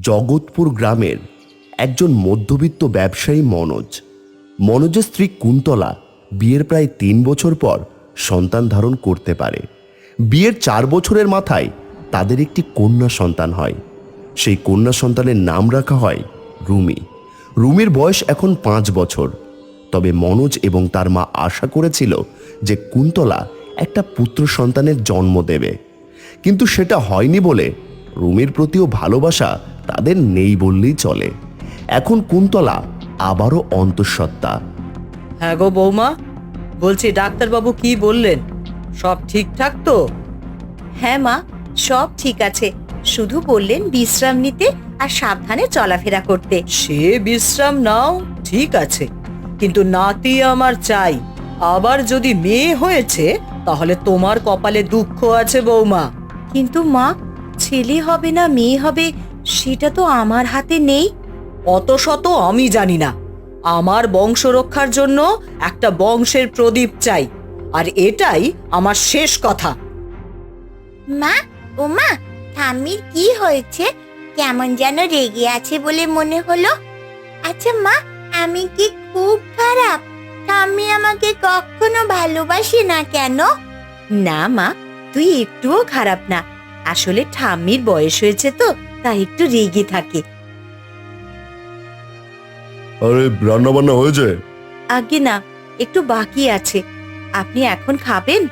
জগৎপুর গ্রামের একজন মধ্যবিত্ত ব্যবসায়ী মনোজ। মনোজের স্ত্রী কুন্তলা বিয়ের প্রায় তিন বছর পর সন্তান ধারণ করতে পারে। বিয়ের চার বছরের মাথায় তাদের একটি কন্যা সন্তান হয়। সেই কন্যা সন্তানের নাম রাখা হয় রুমি। রুমির বয়স এখন পাঁচ বছর। তবে মনোজ এবং তার মা আশা করেছিল যে কুন্তলা একটা পুত্র সন্তানের জন্ম দেবে। কিন্তু সেটা হয়নি বলে রুমির প্রতিও ভালোবাসা তাদের নেই বললেই চলে। এখন কুন্তলা আবারও অন্তঃসত্ত্বা। হ্যাঁ গো বৌমা বলছি ডাক্তারবাবু কি বললেন? সব ঠিকঠাক তো? হ্যাঁ মা সব ঠিক আছে। শুধু বললেন বিশ্রাম নিতে আর সাবধানে চলাফেরা করতে। সে বিশ্রাম নাও ঠিক আছে। কিন্তু নাতি আমার চাই। আবার যদি মেয়ে হয়েছে তাহলে তোমার কপালে দুঃখ আছে বৌমা। কিন্তু মা ছেলে হবে না মেয়ে হবে সেটা তো আমার হাতে নেই। অত শত আমি জানি না। আমার বংশ রক্ষার জন্য একটা বংশের প্রদীপ চাই আর এটাই আমার শেষ কথা। মা ও মা ঠাম্মির কি হয়েছে? কেমন যেন রেগে আছে বলে মনে হলো। আচ্ছা মা আমি কি খুব খারাপ? ঠাম্মি আমাকে কখনো ভালোবাসে না কেন? না মা তুই একটুও খারাপ না। আসলে ঠাম্মির বয়স হয়েছে তো তাই একটু রেগে থাকে। আরে রান্না বান্না হয়েছে? আগে না একটু বাকি আছে। আপনি এখন খাবেন?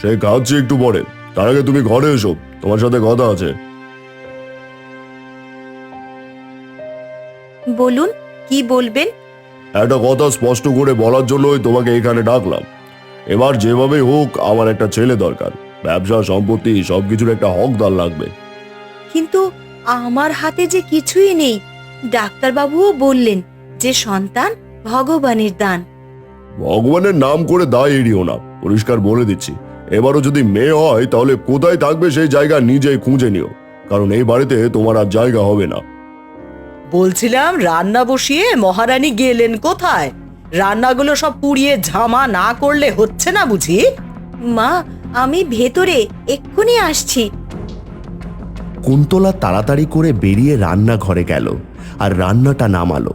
সে খাচ্ছি একটু পরে। তার আগে তুমি ঘরে এসো তোমার সাথে কথা আছে। বলুন কি বলবেন? একটা কথা স্পষ্ট করে বলার জন্যই তোমাকে এখানে ডাকলাম। এবার যেভাবে হোক আমার একটা ছেলে দরকার। ব্যবসা সম্পত্তি সবকিছুর একটা হকদার লাগবে। কিন্তু আমার হাতে যে কিছুই নেই ডাক্তারবাবুও বললেন যে সন্তান ভগবানের দান। ভগবানের নাম করে দায় এড়িও না পরিষ্কার বলে দিচ্ছি। এবারও যদি মেয়ে হয় তাহলে কোথায় থাকবে সেই জায়গা নিজেই খুঁজে নিও কারণ এই বাড়িতে তোমার আর জায়গা হবে না। বলছিলাম রান্না বসিয়ে মহারানী গেলেন কোথায়? রান্নাগুলো সব পুড়িয়ে ঝামা না করলে হচ্ছে না বুঝি? মা আমি ভেতরে এক্ষুনি আসছি। কুন্তলা তাড়াতাড়ি করে বেরিয়ে রান্নাঘরে গেল আর রান্নাটা নামালো।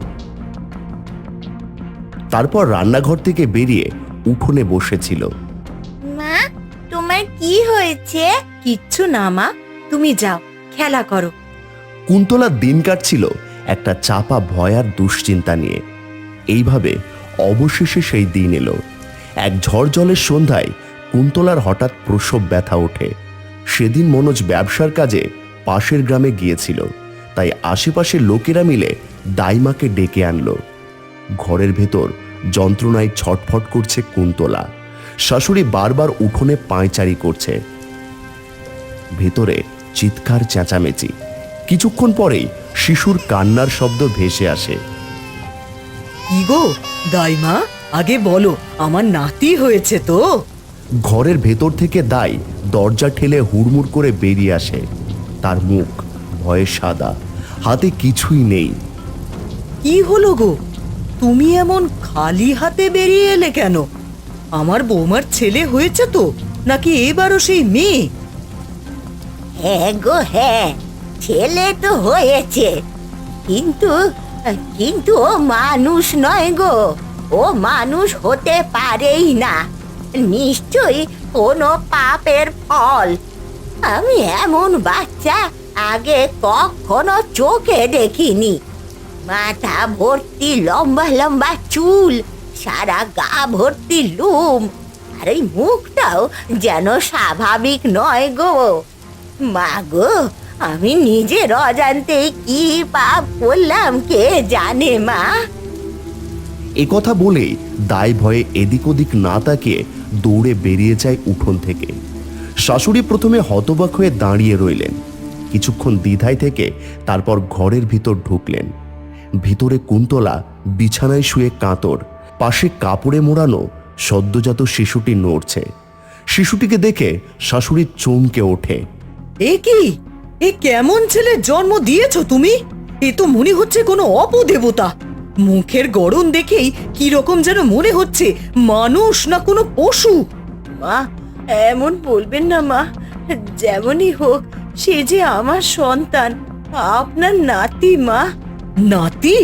তারপর রান্নাঘর থেকে বেরিয়ে উঠোনে বসেছিল। মা তোমার কি হয়েছে? কিচ্ছু না মা। তুমি যাও খেলা করো। কুন্তলার দিন কাটছিল একটা চাপা ভয় আর দুশ্চিন্তা নিয়ে। এইভাবে অবশেষে সেই দিন এলো। এক ঝড় জলের সন্ধ্যায় কুন্তলার হঠাৎ প্রসব ব্যথা ওঠে। সেদিন মনোজ ব্যবসার কাজে পাশের গ্রামে গিয়েছিল, তাই আশেপাশের লোকেরা মিলে দাইমাকে ডেকে আনলো। ঘরের ভেতর যন্ত্রণায় ছটফট করছে কুন্তলা। শাশুড়ি বারবার উঠোনে পায়চারি করছে। ভেতরে চিৎকার চেঁচামেচি। কিছুক্ষণ পরেই শিশুর কান্নার শব্দ ভেসে আসে। কি গো, দাইমা? আগে বলো, আমার নাতি হয়েছে তো। ঘরের ভেতর থেকে দাই দরজা ঠেলে হুড়মুড় করে বেরিয়ে আসে। তার মুখ ভয়ে সাদা হাতে কিছুই নেই। কি হলো গো? তুমি এমন খালি হাতে বেরিয়ে এলে কেন? আমার বৌমার ছেলে হয়েছে তো নাকি এবারও সেই মেয়ে? হ্যাঁ গো হ্যাঁ ছেলে তো হয়েছে। কিন্তু কিন্তু ও মানুষ নয় গো। ও মানুষ হতে পারেই না। নিশ্চয়ই কোনো পাপের ফল। আমি এমন বাচ্চা আগে কখনো চোখে দেখিনি। মাথা ভর্তি লম্বা লম্বা চুল, সারা গা ভর্তি লুম, আর এই মুখটাও যেন স্বাভাবিক নয় গো। মা গো, আমি নিজের অজান্তেই কি পাপ করলাম কে জানে মা? এ কথা বলেই দায় ভয়ে এদিক ওদিক না তাকিয়ে দৌড়ে বেরিয়ে যায় উঠোন থেকে। শাশুড়ি প্রথমে হতবাক হয়ে দাঁড়িয়ে রইলেন। কিছুক্ষণ দ্বিধায় থেকে তারপর ঘরের ভিতর ঢুকলেন। ভিতরে কুন্তলা বিছানায় শুয়ে কাতর, পাশে কাপড়ে মোড়ানো সদ্যজাত শিশুটি নড়ছে। শিশুটিকে দেখে শাশুড়ি চমকে ওঠে। এ কি? এ কেমন ছেলে জন্ম দিয়েছ তুমি? এ তো মনে হচ্ছে কোনো অপদেবতা। মুখের গড়ন দেখেই কি রকম যেন মনে হচ্ছে, মানুষ না কোনো পশু। মা, এমন বলবেন না মা, যেমনই হোক, সে যে আমার সন্তান, আপনার নাতি মা। নাতি?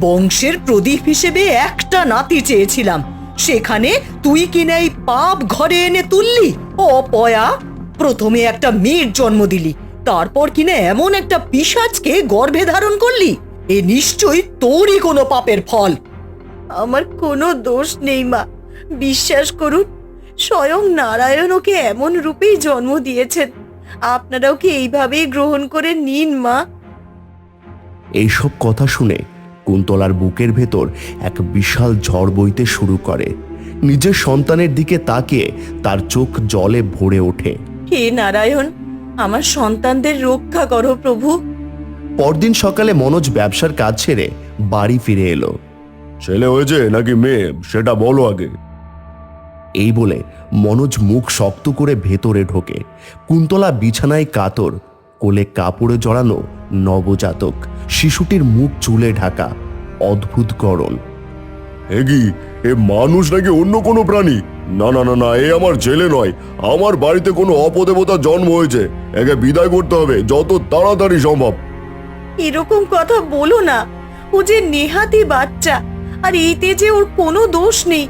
বংশের প্রদীপ হিসেবে একটা নাতি চেয়েছিলাম। সেখানে তুই কিনা এই পাপ ঘরে এনে তুললি? অপয়া প্রথমে একটা মেয়ের জন্ম দিলি, তারপর কিনা এমন একটা পিশাচকে গর্ভে ধারণ করলি? এ নিশ্চয়ই তোরই কোনো পাপের ফল। আমার কোনো দোষ নেই মা। বিশ্বাস করুন স্বয়ং নারায়ণ ওকে এমন রূপেই জন্ম দিয়েছেন। আপনারা ওকে এইভাবেই গ্রহণ করে নিন মা? এইসব কথা শুনে কুন্তলার বুকের ভেতর এক বিশাল ঝড় বইতে শুরু করে। নিজের সন্তানের দিকে তাকিয়ে তার চোখ জলে ভরে ওঠে। হে নারায়ণ আমার সন্তানদের রক্ষা করো প্রভু। পরদিন সকালে মনোজ ব্যবসার কাজ ছেড়ে বাড়ি ফিরে এলো। ছেলে হয়েছে নাকি মেয়ে? সেটা বলো আগে। এই বলে মনোজ মুখ শক্ত করে ভেতরে ঢোকে। কুন্তলা বিছানায় কাতর কোলে কাপড়ে জড়ানো নবজাতক। শিশুটির মুখ চুলে ঢাকা অদ্ভুত গরণ এ কি? এ মানুষ নাকি অন্য কোনো প্রাণী? না না না না এ আমার ছেলে নয়। আমার বাড়িতে কোনো অপদেবতার জন্ম হয়েছে। একে বিদায় করতে হবে যত তাড়াতাড়ি সম্ভব। এরকম কথা বলো না। ও যে নেহাতি বাচ্চা আর এতে যে ওর কোনো দোষ নেই।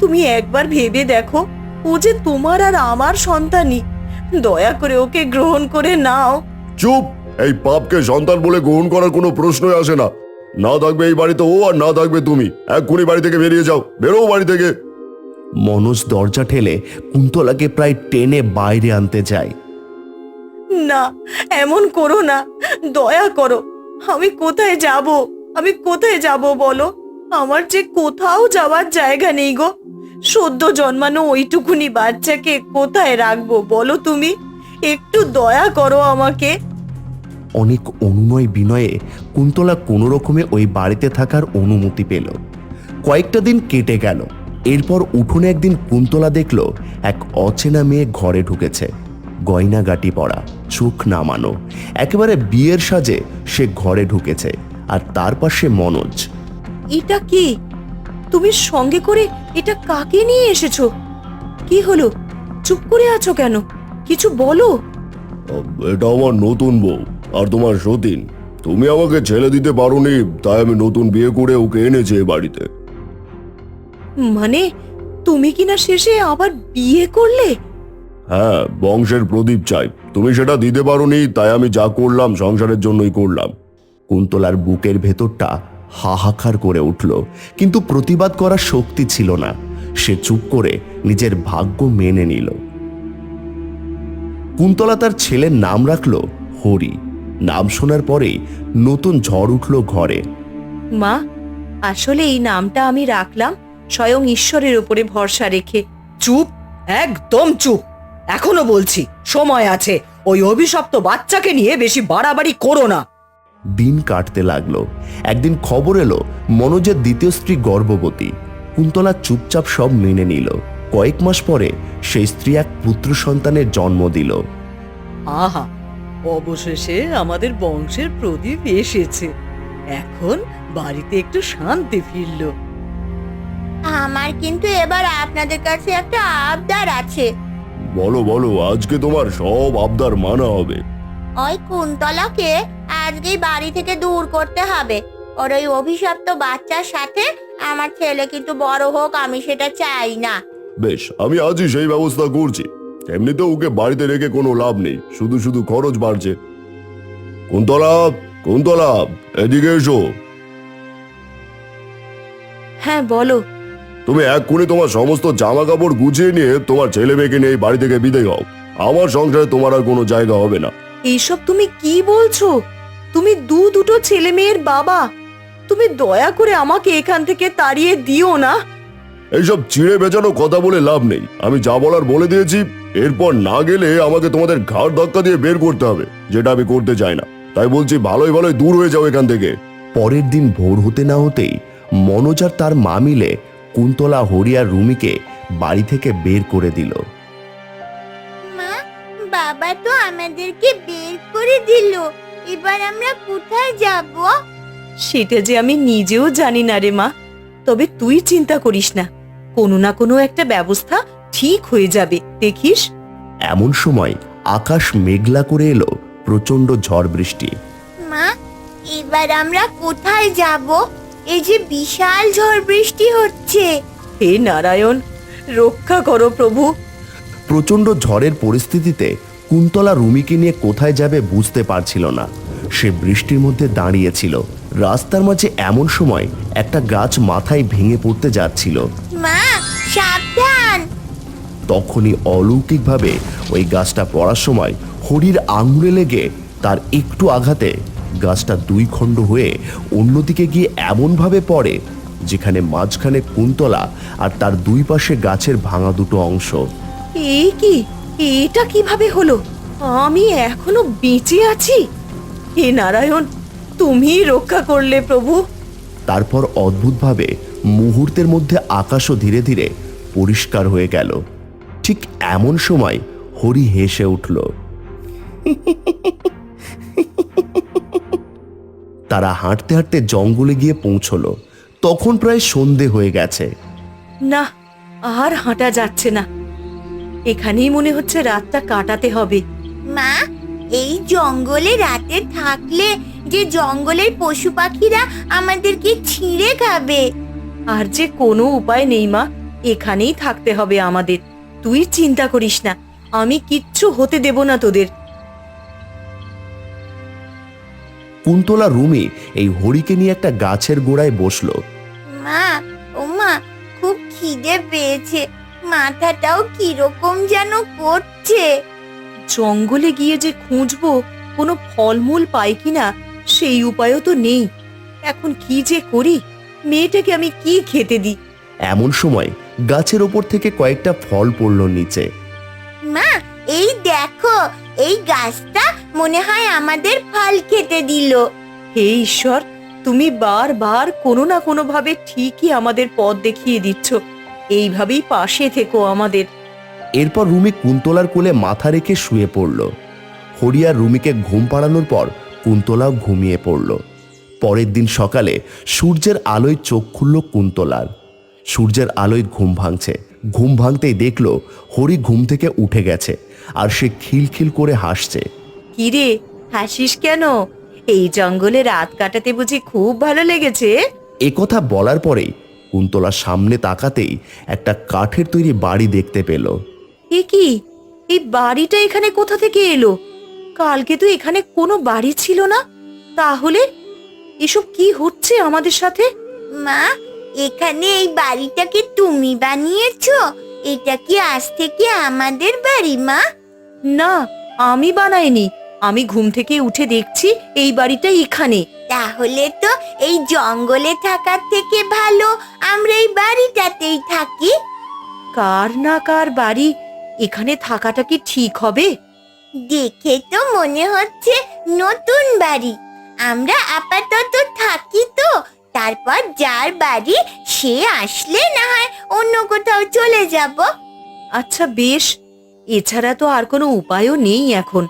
তুমি একবার ভেবে দেখো ও যে তোমার আর আমার সন্তানই। দয়া করে ওকে গ্রহণ করে নাও। চুপ! এই পাপকে সন্তান বলে গ্রহণ করার কোনো প্রশ্নই আসে না। না থাকবে এই বাড়িতে ও আর না থাকবে তুমি। এক্ষুনি বাড়ি থেকে বেরিয়ে যাও। বেরো বাড়ি থেকে। মনোজ দরজা ঠেলে কুন্তলাকে প্রায় টেনে বাইরে আনতে যায়। না, এমন করো না। দয়া করো, আমি কোথায় যাব? আমি কোথায় যাব বলো? আমার যে কোথাও যাওয়ার জায়গা নেই গো। সদ্য জন্মানো ওইটুকুনি বাচ্চাকে কোথায় রাখব বলো তুমি? একটু দয়া করো আমাকে। অনেক অনুনয় বিনয়ে কুন্তলা কোনো রকমে ওই বাড়িতে থাকার অনুমতি পেল। কয়েকটা দিন কেটে গেল। এরপর উঠোনে একদিন কুন্তলা দেখল এক অচেনা মেয়ে ঘরে ঢুকেছে। গয়নাগাটি পরা চোখ নামানো একেবারে বিয়ের সাজে সে ঘরে ঢুকেছে আর তার পাশে মনোজ। এটা কি? তুমি সঙ্গে করে এটা কাকে নিয়ে এসেছ? কি হলো? চুপ করে আছো কেন? কিছু বলো। এটা আমার নতুন বউ আর তোমার সতীন। তুমি আমাকে ছেলে দিতে পারোনি তাই আমি নতুন বিয়ে করে ওকে এনেছি বাড়িতে। মানে তুমি কিনা শেষে আবার বিয়ে করলে? হ্যাঁ বংশের প্রদীপ চাই। তুমি সেটা দিতে পারোনি তাই আমি যা করলাম সংসারের জন্যই করলাম। কুন্তলার বুকের ভেতরটা হাহাকার করে উঠল কিন্তু প্রতিবাদ করার শক্তি ছিল না। সে চুপ করে নিজের ভাগ্য মেনে নিল। কুন্তলা তার ছেলের নাম রাখল হরি। নাম শোনার পরেই নতুন ঝড় উঠল ঘরে। মা আসলে এই নামটা আমি রাখলাম স্বয়ং ঈশ্বরের উপরে ভরসা রেখে। চুপ একদম চুপ। এখনও বলছি সময় আছে। ওই অভিশপ্ত বাচ্চাকে নিয়ে বেশি বাড়াবাড়ি করো না। দিন কাটতে লাগল। একদিন খবর এলো মনোজের দ্বিতীয় স্ত্রী গর্ভবতী। কুন্তলা চুপচাপ সব মেনে নিল। কয়েক মাস পরে সেই স্ত্রী এক পুত্র সন্তানের জন্ম দিল। আহা অবশেষে আমাদের বংশের প্রদীপ এসেছে। এখন বাড়িতে একটু শান্তি ফিরলো। আমার কিন্তু এবার আপনাদের কাছে একটা আবদার আছে। বলো বলো আজকে তোমার সব আবদার মানা হবে। ওই কুন্তলাকে আজকেই বাড়ি থেকে দূর করতে হবে। ওর ওই অভিশপ্ত বাচ্চার সাথে আমার ছেলে কিন্তু বড় হোক আমি সেটা চাই না। বেশ আমি আজই সেই ব্যবস্থা করছি। এমনিতে ওকে বাড়িতে রেখে কোনো লাভ নেই শুধু শুধু খরচ বাড়ছে। কুন্তলা কুন্তলা এদিকে এসো। হ্যাঁ বলো। তুমি এক্ষুনি তোমার সমস্ত জামা কাপড় গুছিয়ে নিয়ে তোমার ছেলে মেয়েকে নিয়ে এই বাড়ি থেকে বিদায় হও আমার সংসারে তোমার আর কোনো জায়গা হবে না। এইসব তুমি কি বলছো? তুমি দু দুটো ছেলে মেয়ের বাবা। তুমি দয়া করে আমাকে এখান থেকে তাড়িয়ে দিও না। এইসব চিড়ে বেচানো কথা বলে লাভ নেই। আমি যা বলার বলে দিয়েছি এরপর না গেলে আমাকে তোমাদের ঘাড় ধাক্কা দিয়ে বের করতে হবে যেটা আমি করতে চাই না। তাই বলছি ভালোই ভালোই দূর হয়ে যাও এখান থেকে। পরের দিন ভোর হতে না হতেই মনোজ আর তার মা মিলে কুন্তলা হরিয়ার রুমিকে বাড়ি থেকে বের করে দিল। মা বাবা তো আমাদেরকে বের করে দিল। এবার আমরা কোথায় যাব? সেটা যে আমি নিজেও জানি না রে মা। তবে তুই চিন্তা করিস না। কোনো না কোনো একটা ব্যবস্থা ঠিক হয়ে যাবে দেখিস? এমন সময় আকাশ মেঘলা করে এলো প্রচণ্ড ঝড় বৃষ্টি। মা এবার আমরা কোথায় যাব? এই যে বিশাল ঝড় বৃষ্টি হচ্ছে। হে নারায়ণ রক্ষা করো প্রভু। প্রচণ্ড ঝড়ের পরিস্থিতিতে কুন্তলা রুমিকে নিয়ে কোথায় যাবে বুঝতে পারছিল না। সে বৃষ্টির মধ্যে দাঁড়িয়েছিল। রাস্তার মাঝে এমন সময় একটা গাছ মাথায় ভেঙে পড়তে যাচ্ছিল। মা সাবধান। তখনই অলৌকিকভাবে ওই গাছটা পড়ার সময় হরির আঙুলে লেগে তার একটু আঘাতে গাছটা দুই খণ্ড হয়ে অন্যদিকে গিয়ে এমনভাবে পড়ে যেখানে মাঝখানে কুন্তলা আর তার দুই পাশে গাছের ভাঙা দুটো অংশ। এই কি? এটা কীভাবে হলো? আমি এখনও বেঁচে আছি? হে নারায়ণ তুমি রক্ষা করলে প্রভু। তারপর অদ্ভুতভাবে মুহূর্তের মধ্যে আকাশও ধীরে ধীরে পরিষ্কার হয়ে গেল। ঠিক এমন সময় হরি হেসে উঠল। তারা হাঁটতে হাঁটতে জঙ্গলে গিয়ে পৌঁছলো। তখন প্রায় সন্ধে হয়ে গেছে। না আর হাঁটা যাচ্ছে না। এখানেই মনে হচ্ছে রাতটা কাটাতে হবে। মা এই জঙ্গলে রাতে থাকলে যে জঙ্গলের পশু পাখিরা আমাদেরকে ছিঁড়ে খাবে। আর যে কোনো উপায় নেই মা। এখানেই থাকতে হবে আমাদের। তুই চিন্তা করিস না। আমি কিচ্ছু হতে দেব না তোদের। কুন্তলা রুমে এই হরিকে নিয়ে একটা গাছের গোড়ায় বসল। মা ও মা খুব খিদে পেয়েছে। মাথাটাও কীরকম যেন করছে। জঙ্গলে গিয়ে যে খুঁজবো কোনো ফলমূল পাই কিনা সেই উপায়ও তো নেই। এখন কি যে করি? মেয়েটাকে আমি কি খেতে দিই? এমন সময় গাছের ওপর থেকে কয়েকটা ফল পড়ল নিচে। মা এই দেখো এই গাছটা মনে হয় আমাদের ফল খেতে দিল। হে ঈশ্বর তুমি বারবার কোনো না কোনো ভাবে ঠিকই আমাদের পথ দেখিয়ে দিচ্ছ। এইভাবেই পাশে থেকো আমাদের। এরপর রুমি কুন্তলার কোলে মাথা রেখে শুয়ে পড়ল। হরিয়া রুমিকে ঘুম পাড়ানোর পর কুন্তলাও ঘুমিয়ে পড়ল। পরের দিন সকালে সূর্যের আলোয় চোখ খুলল কুন্তলার। সূর্যের আলোয় ঘুম ভাঙছে। ঘুম ভাঙতেই দেখল হরি ঘুম থেকে উঠে গেছে। আর সে খিলখিল করে হাসছে। কিরে হাসিস কেন? এই জঙ্গলে রাত কাটাতে বুঝি খুব ভালো লেগেছে। একথা বলার পরেই কুন্তলা সামনে তাকাতেই একটা কাঠের তৈরি বাড়ি দেখতে পেল। এ কি? এই বাড়িটা এখানে কোথা থেকে এলো? কালকে তো এখানে কোনো বাড়ি ছিল না। তাহলে এসব কি হচ্ছে আমাদের সাথে? মা এখানে এই বাড়িটাকে তুমি বানিয়েছো? এটা কি আজ থেকে আমাদের বাড়ি মা? না আমি বানাইনি। আমি ঘুম থেকে উঠে দেখছি এই বাড়িটা এখানে। তাহলে তো এই জঙ্গলে থাকার থেকে ভালো। আমরা এই বাড়িটাতেই থাকি। কার না কার বাড়ি? এখানে থাকাটা কি ঠিক হবে? দেখে তো মনে হচ্ছে নতুন বাড়ি। আমরা আপাতত থাকি তো। তারপর যার বাড়ি সে আসলে না হয় অন্য কোথাও চলে যাব। আচ্ছা বেশ। এছাড়া তো আর কোনো উপায়ও নেই এখন।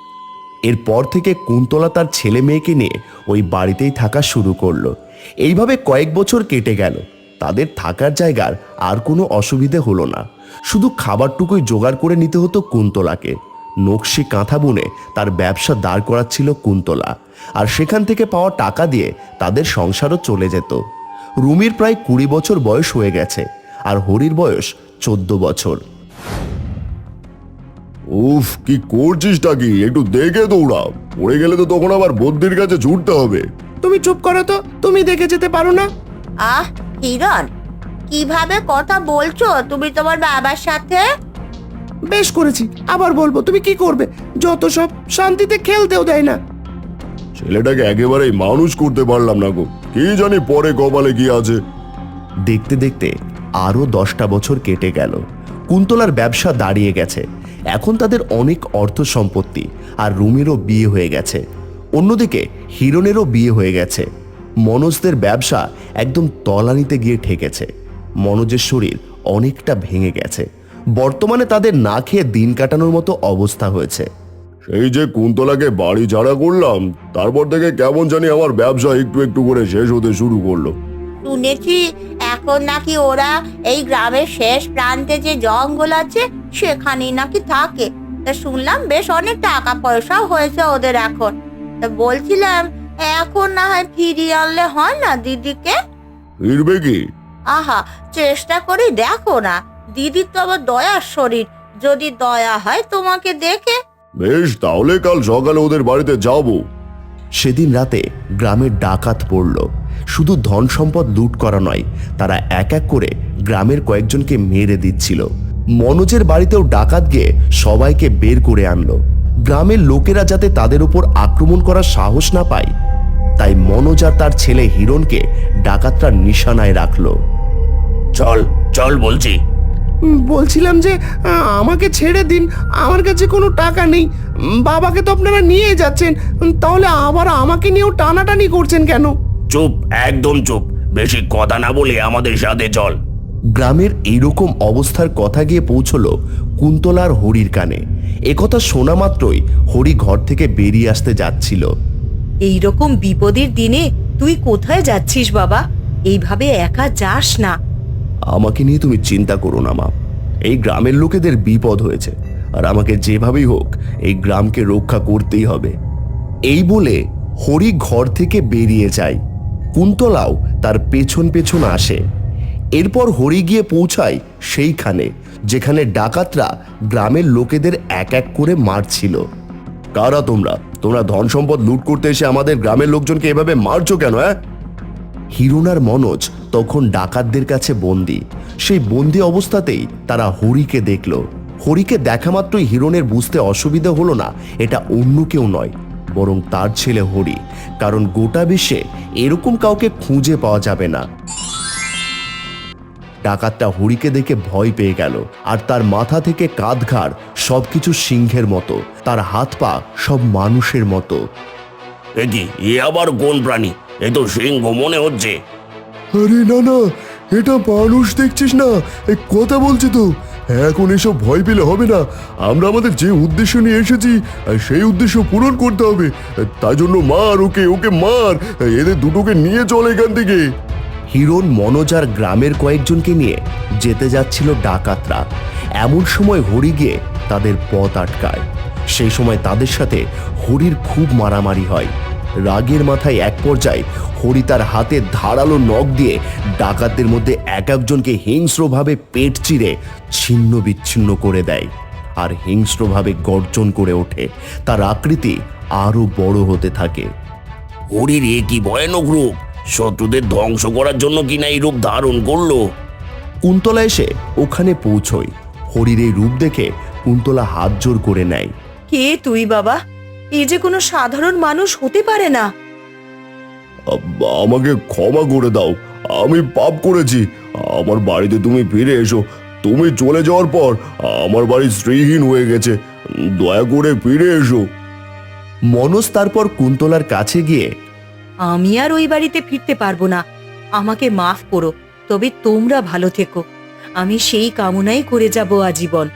এরপর থেকে কুন্তলা তার ছেলে মেয়েকে নিয়ে ওই বাড়িতেই থাকা শুরু করল। এইভাবে কয়েক বছর কেটে গেল। তাদের থাকার জায়গার আর কোনো অসুবিধে হলো না। শুধু খাবারটুকুই জোগাড় করে নিতে হতো কুন্তলাকে। নকশি কাঁথা বুনে তার ব্যবসা দাঁড় করাচ্ছিল কুন্তলা। আর সেখান থেকে পাওয়া টাকা দিয়ে তাদের সংসারও চলে যেত। রুমির প্রায় কুড়ি বছর বয়স হয়ে গেছে। আর হরির বয়স চোদ্দ বছর। উফ কি করছিসটা কি একটু দেখে দৌড়া পড়ে গেলে তো তখন আবার বদ্যির কাছে ছুটতে হবে। তুমি চুপ করো তো তুমি দেখে যেতে পারো না। আহ হিরণ কীভাবে কথা বলছো তুমি তোমার বাবার সাথে? বেশ করেছি আবার বলব তুমি কি করবে? যত সব শান্তিতে খেলতেও দেয় না। ছেলেটাকে একেবারেই মানুষ করতে পারলাম না গো। কি জানি পরে কপালে কি আছে। দেখতে দেখতে আরও দশটা বছর কেটে গেল। কুন্তলার ব্যবসা দাঁড়িয়ে গেছে। এখন তাদের অনেক অর্থ সম্পত্তি আর রুমিরও বিয়ে হয়ে গেছে। অন্যদিকে হিরণেরও বিয়ে হয়ে গেছে। মনোজদের ব্যবসা একদম তলানিতে গিয়ে ঠেকেছে। মনোজের শরীর অনেকটা ভেঙে গেছে। বর্তমানে তাদের না খেয়ে দিন কাটানোর মতো অবস্থা হয়েছে। সেই যে কুন্তলাকে বাড়ি ছাড়া করলাম, তারপর থেকে কেমন জানি আমার ব্যবসা একটু একটু করে শেষ হতে শুরু করল। শুনেছি এখন নাকি ওরা এই গ্রামের শেষ প্রান্তে যে জঙ্গল আছে সেখানেই নাকি থাকে। তা শুনলাম বেশ অনেক টাকা পয়সাও হয়েছে ওদের এখন। তা বলছিলাম এখন না হয় ফিরিয়ে আনলে হয় না দিদিকে? ফিরবে কি? আহা চেষ্টা করে দেখো না। দিদির তো আবার দয়ার শরীর। যদি দয়া হয় তোমাকে দেখে। বেশ তাহলে কাল সকালে ওদের বাড়িতে যাব। সেদিন রাতে গ্রামের ডাকাত পড়ল। শুধু ধন সম্পদ লুট করা নয় তারা এক এক করে গ্রামের কয়েকজনকে মেরে দিচ্ছিল। মনোজের বাড়িতেও ডাকাত গিয়ে সবাইকে বের করে আনলো। গ্রামের লোকেরা যাতে তাদের উপর আক্রমণ করার সাহস না পায় তাই মনোজ আর তার ছেলে হিরণকে ডাকাতরা নিশানায় রাখল। চল চল বলছি। বলছিলাম যে আমাকে ছেড়ে দিন আমার কাছে কোনো টাকা নেই। বাবাকে তো আপনারা নিয়ে যাচ্ছেন তাহলে আবার আমাকে নিয়েও টানাটানি করছেন কেন? চুপ একদম চুপ। বেশি কথা না বলে আমাদের সাথে চল। গ্রামের এইরকম অবস্থার কথা গিয়ে পৌঁছলো কুন্তলার হরির কানে। একথা শোনা মাত্রই হরি ঘর থেকে বেরিয়ে আসতে যাচ্ছিল। এই রকম বিপদের দিনে তুই কোথায় যাচ্ছিস বাবা? এইভাবে একা যাস না। আমাকে নিয়ে তুমি চিন্তা করো না মা। এই গ্রামের লোকেদের বিপদ হয়েছে। আর আমাকে যেভাবেই হোক এই গ্রামকে রক্ষা করতেই হবে। এই বলে হরি ঘর থেকে বেরিয়ে যায়। কুন্তলাও তার পেছন পেছন আসে। এরপর হরি গিয়ে পৌঁছায় সেইখানে, যেখানে ডাকাতরা গ্রামের লোকেদের এক এক করে মারছিল। কারা তোমরা? তোমরা ধন সম্পদ লুট করতে এসে আমাদের গ্রামের লোকজনকে এভাবে মারছো কেন হ্যাঁ হিরুনার মনোজ তখন ডাকাতদের কাছে বন্দি। সেই বন্দি অবস্থাতেই তারা হরিকে দেখল। হরিকে দেখা মাত্রই হিরণের বুঝতে অসুবিধা হলো না, এটা অন্য কেউ নয়। বরং তার ছেলে হরি। কারণ গোটা বিশ্বে এরকম কাউকে খুঁজে পাওয়া যাবে না। ডাকাতটা হরিকে দেখে ভয় পেয়ে গেল আর তার মাথা থেকে কাঁধ ঘাড় সবকিছু সিংহের মতো তার হাত পা সব মানুষের মতো। এ এ আবার কোন প্রাণী? এ তো সিংহ মনে হচ্ছে। আরে না না এটা মানুষ দেখছিস না এ কথা বলছি তো। এখন এসব ভয় পেলে হবে না। আমরা আমাদের যে উদ্দেশ্য নিয়ে এসেছি, সেই উদ্দেশ্য পূরণ করতে হবে। তাই জন্য মার ওকে ওকে মার। এদের দুটোকে নিয়ে চল এখান থেকে। হিরণ মনোজার গ্রামের কয়েকজনকে নিয়ে যেতে যাচ্ছিল ডাকাতরা। এমন সময় হরি গিয়ে তাদের পথ আটকায়। সেই সময় তাদের সাথে হরির খুব মারামারি হয়। রাগের মাথায় এক পর্যায়ে হরি তার হাতে ধারালো নখ দিয়ে ডাকাতদের মধ্যে এক একজনকে হিংস্রভাবে পেট চিরে ছিন্ন বিচ্ছিন্ন করে দেয় আর হিংস্রভাবে গর্জন করে ওঠে। তার আকৃতি আরও বড় হতে থাকে। হরির এ কি ভয়ানক রূপ? শত্রুদের ধ্বংস করার জন্য কিনা এই রূপ ধারণ করল? কুন্তলা এসে ওখানে পৌঁছয়। হরির এই রূপ দেখে কুন্তলা হাত জোর করে নেয়। কে তুই বাবা? এ যে কোনো সাধারণ মানুষ হতে পারে না। আমাকে ক্ষমা করে দাও। আমি পাপ করেছি। আমার বাড়িতে তুমি ফিরে এসো। তুমি চলে যাওয়ার পর আমার বাড়ি স্ত্রীহীন হয়ে গেছে। দয়া করে ফিরে এসো। মনোজ তারপর কুন্তলার কাছে গিয়ে আমি আর ওই বাড়িতে ফিরতে পারব না। আমাকে মাফ করো তবে তোমরা ভালো থেকো। আমি সেই কামনাই করে যাব আজীবন।